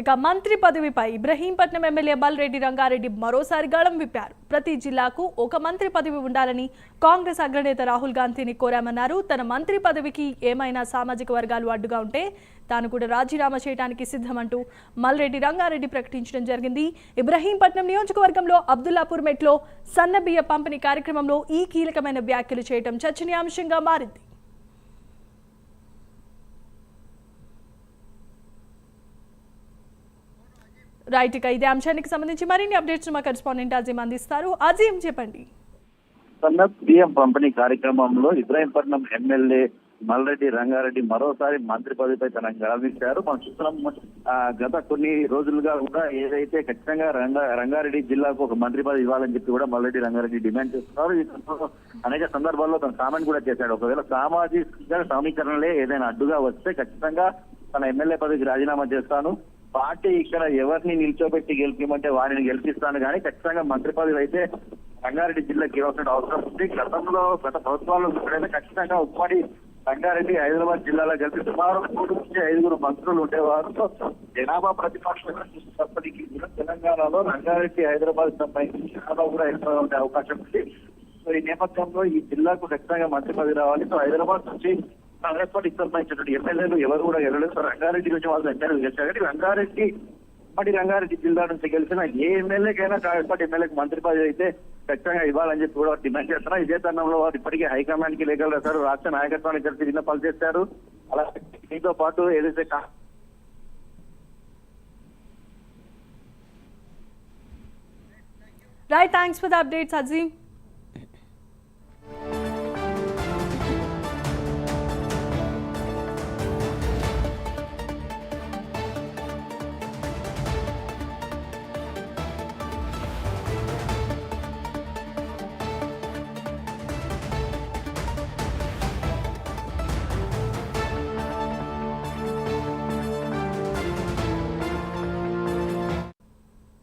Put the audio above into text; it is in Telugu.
ఇక మంత్రి పదవిపై ఇబ్రహీంపట్నం ఎమ్మెల్యే బల్రెడ్డి రంగారెడ్డి మరోసారి గళం విప్పారు. ప్రతి జిల్లాకు ఒక మంత్రి పదవి ఉండాలని కాంగ్రెస్ అగ్రనేత రాహుల్ గాంధీని కోరామన్నారు. తన మంత్రి పదవికి ఏమైనా సామాజిక వర్గాలు అడ్డుగా ఉంటే తాను కూడా రాజీనామా చేయడానికి సిద్ధమంటూ మల్రెడ్డి రంగారెడ్డి ప్రకటించడం జరిగింది. ఇబ్రహీంపట్నం నియోజకవర్గంలో అబ్దుల్లాపూర్ మెట్లో సన్నబియ్య పంపిణీ కార్యక్రమంలో ఈ కీలకమైన వ్యాఖ్యలు చేయడం చర్చనీయాంశంగా మారింది. రైట్ ఇక ఇదే అంశానికి సంబంధించి మరిన్ని అప్డేట్స్ మా కరెస్పాండెంట్ అజీం అందిస్తారు. అజీం చెప్పండి. సన్నత్ బియ్యం పంపిణీ కార్యక్రమంలో ఇబ్రాహీంపట్నం ఎమ్మెల్యే మల్రెడ్డి రంగారెడ్డి మరోసారి మంత్రి పదవిపై తన గెలవించారు మనం చూస్తున్నాం గత కొన్ని రోజులుగా కూడా ఏదైతే ఖచ్చితంగా రంగా రంగారెడ్డి జిల్లాకు ఒక మంత్రి పదవి ఇవ్వాలని చెప్పి కూడా మల్రెడ్డి రంగారెడ్డి డిమాండ్ చేస్తున్నారు. ఈ అనేక సందర్భాల్లో తన కామెంట్ కూడా చేశాడు. ఒకవేళ సామాజిక సమీకరణలే ఏదైనా అడ్డుగా వస్తే ఖచ్చితంగా తన ఎమ్మెల్యే పదవికి రాజీనామా చేస్తాను. పార్టీ ఇక్కడ ఎవరిని నిల్చోబెట్టి గెలిపిమంటే వారిని గెలిపిస్తాను కానీ ఖచ్చితంగా మంత్రి పదవి అయితే రంగారెడ్డి జిల్లాకి ఇవ్వాల్సిన అవసరం ఉంది. గతంలో గత ప్రభుత్వాల్లో ఎప్పుడైనా ఖచ్చితంగా ఉమ్మడి రంగారెడ్డి హైదరాబాద్ జిల్లాలో కలిపి సుమారు మూడు నుంచి ఐదుగురు మంత్రులు ఉండేవారు. జనాభా ప్రతిపక్షంగా చూసినప్పటికీ కూడా తెలంగాణలో రంగారెడ్డి హైదరాబాద్ సంబంధించి జనాభా కూడా ఎక్కువ ఉండే అవకాశం ఉంది. సో ఈ నేపథ్యంలో ఈ జిల్లాకు ఖచ్చితంగా మంత్రి పదవి రావాలి. సో హైదరాబాద్ నుంచి కాంగ్రెస్ పార్టీ సంబంధించినటువంటి ఎమ్మెల్యేలు ఎవరు కూడా గెలలేదు సార్ రంగారెడ్డి నుంచి వాళ్ళు ఎమ్మెల్యేలు గెలిచారు కాబట్టి రంగారెడ్డి మరి రంగారెడ్డి జిల్లా నుంచి గెలిచిన ఏ ఎమ్మెల్యేకైనా కాంగ్రెస్ పార్టీ ఎమ్మెల్యేకి మంత్రి పదవి అయితే ఖచ్చితంగా ఇవ్వాలని చెప్పి కూడా డిమాండ్ చేస్తున్నారు. ఇదే తరుణంలో వారు ఇప్పటికే హైకమాండ్కి లేఖలు రాశారు రాష్ట్ర నాయకత్వానికి కలిసి విన్నపాలు చేశారు. అలాగే దీంతో పాటు ఏదైతే కా- right thanks for the updates Azeem